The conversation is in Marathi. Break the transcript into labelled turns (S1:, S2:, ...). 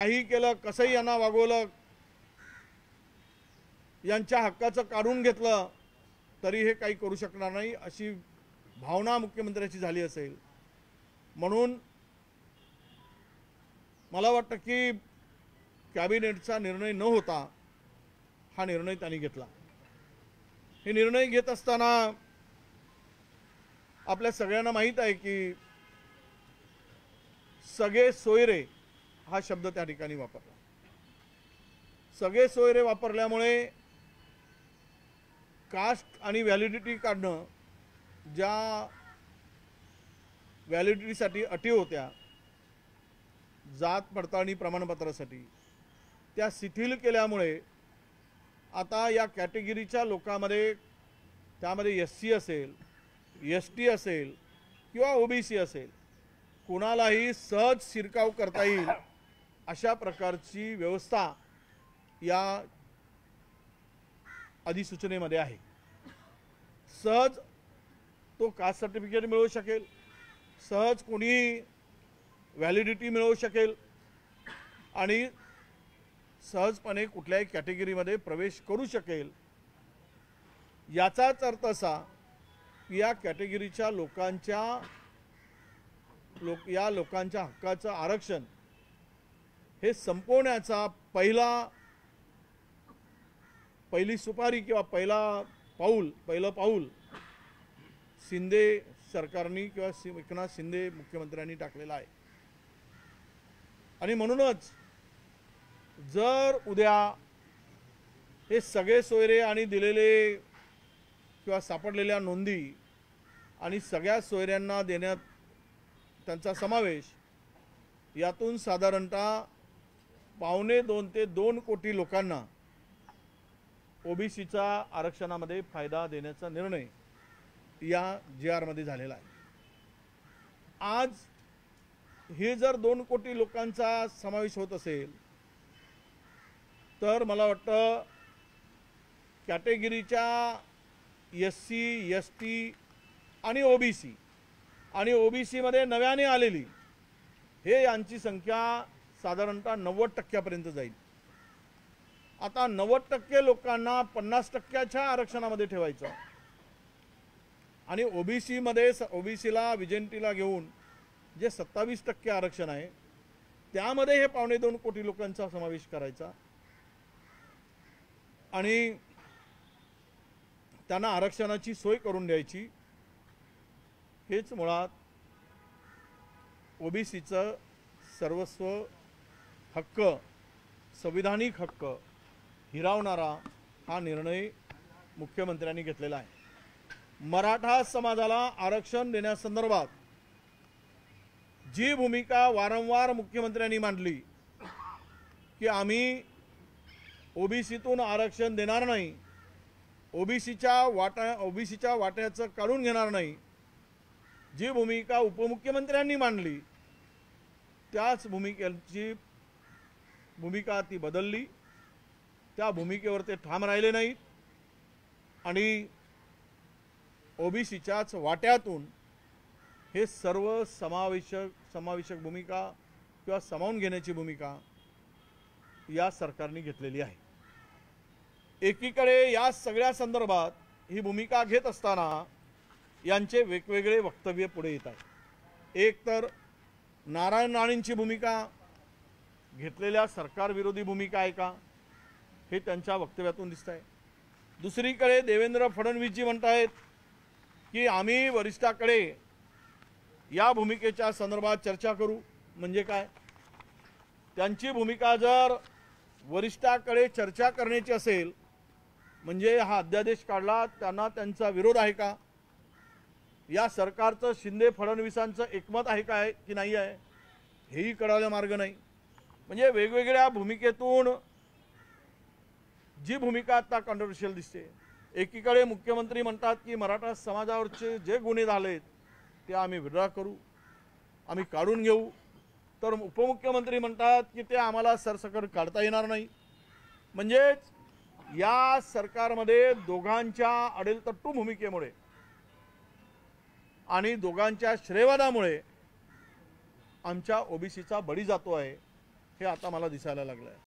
S1: काही केलं कसंही यांना वागवलं यांच्या हक्काचं काढून घेतलं तरी हे काही करू शकणार नाही अशी भावना मुख्यमंत्र्याची झाली असेल. म्हणून मला वाटतं की कॅबिनेटचा निर्णय न होता हा निर्णय त्यांनी घेतला. हे निर्णय घेत असताना आपल्या सगळ्यांना माहीत आहे की सगळे सोयरे हा शब्द त्या ठिकाणी वापरला. सगळे सोयरे वापरल्यामुळे कास्ट आणि व्हॅलिडिटी काढणं ज्या व्हॅलिडिटीसाठी अटी होत्या जात पडताळणी प्रमाणपत्रासाठी त्या शिथिल केल्यामुळे आता या कॅटेगरीच्या लोकांमध्ये त्यामध्ये एस सी असेल एस टी असेल किंवा ओबीसी असेल कुणालाही सहज शिरकाव करता येईल अशा प्रकारची व्यवस्था या अधिसूचनेमध्ये आहे. सहज तो कास्ट सर्टिफिकेट मिळवू शकेल सहज कोणी व्हॅलिडिटी मिळवू शकेल आणि सहजपणे कुठल्याही कॅटेगरीमध्ये प्रवेश करू शकेल. याचाच अर्थ असा की या कॅटेगरीच्या लोकांच्या लोक या लोकांच्या हक्काचं आरक्षण हे संपवण्याचा पहिला पहिली सुपारी किंवा पहिला पाऊल पहिलं पाऊल शिंदे सरकारनी किंवा एकनाथ शिंदे मुख्यमंत्र्यांनी टाकलेला आहे. आणि म्हणूनच जर उद्या हे सगळे सोयरे आणि दिलेले किंवा सापडलेल्या नोंदी आणि सगळ्या सोयऱ्यांना देण्यात त्यांचा समावेश यातून साधारणतः पावणे दोन ते दोन कोटी लोकांना ओबीसीचा आरक्षणामध्ये फायदा देण्याचा निर्णय या जी आरमध्ये झालेला आहे. आज हे जर दोन कोटी लोकांचा समावेश होत असेल तर मला वाटतं कॅटेगरीच्या एस सी एस टी आणि ओबीसी आणि ओबीसीमध्ये नव्याने आलेली हे यांची संख्या साधारणतः नव्वद टक्क्यापर्यंत जाईल. आता नव्वद टक्के लोकांना पन्नास टक्क्याच्या आरक्षणामध्ये ठेवायचं. आणि ओबीसीमध्ये ओबीसीला विजेंटीला घेऊन जे सत्तावीस टक्के आरक्षण आहे त्यामध्ये हे पावणे दोन कोटी लोकांचा समावेश करायचा. आणि त्यांना आरक्षणाची सोय करून द्यायची. हेच मुळात ओबीसीचं सर्वस्व हक्क संविधानिक हक्क हिरावणारा हा निर्णय मुख्यमंत्र्यांनी घेतलेला आहे. मराठा समाजाला आरक्षण देण्यासंदर्भात जी भूमिका वारंवार मुख्यमंत्र्यांनी मांडली की आम्ही ओबीसीतून आरक्षण देणार नाही ओबीसीच्या वाटा ओबीसीच्या वाट्याचं काढून घेणार नाही जी भूमिका उपमुख्यमंत्र्यांनी मांडली त्याच भूमिकेची भूमिका ती बदलली. त्या भूमिकेवर ते ठाम राहिले नाहीत. आणि ओबीसीच्याच वाट्यातून हे सर्व समावेशक समावेशक भूमिका किंवा सामावून घेण्याची भूमिका या सरकारने घेतलेली आहे. एकीकडे या सगळ्या संदर्भात ही भूमिका घेत असताना यांचे वेगवेगळे वक्तव्य पुढे येत आहे. एक तर नारायण राणेंची भूमिका घेतलेल्या सरकारविरोधी भूमिका आहे का? हे त्यांच्या वक्तव्यातून दिसत आहे दुसरीकडे देवेंद्र फडणवीसजी म्हणत आहेत की आम्ही वरिष्ठाकडे या भूमिकेच्या संदर्भात चर्चा करू. म्हणजे काय? त्यांची भूमिका जर वरिष्ठाकडे चर्चा करण्याची असेल म्हणजे हा अध्यादेश काढला त्यांना त्यांचा विरोध आहे का? या सरकारचं शिंदे फडणवीसांचं एकमत आहे काय की नाही आहे? हेही कळायला मार्ग नाही. म्हणजे वेगवेगळ्या भूमिकेतून जी भूमिका आता कॉन्ट्रोवर्शियल दिसते. एकीकडे मुख्यमंत्री म्हणतात की मराठा समाजावरचे जे गुन्हे झालेत ते आम्ही विड्रॉ करू आम्ही काढून घेऊ. तर उपमुख्यमंत्री म्हणतात की ते आम्हाला सरसकट काढता येणार नाही. म्हणजेच या सरकारमध्ये दोघांच्या अडेलतट्टू भूमिकेमुळे आणि दोघांच्या श्रेयवादामुळे आमच्या ओबीसीचा बळी जातो आहे. हे आता मला दिसायला लागलं आहे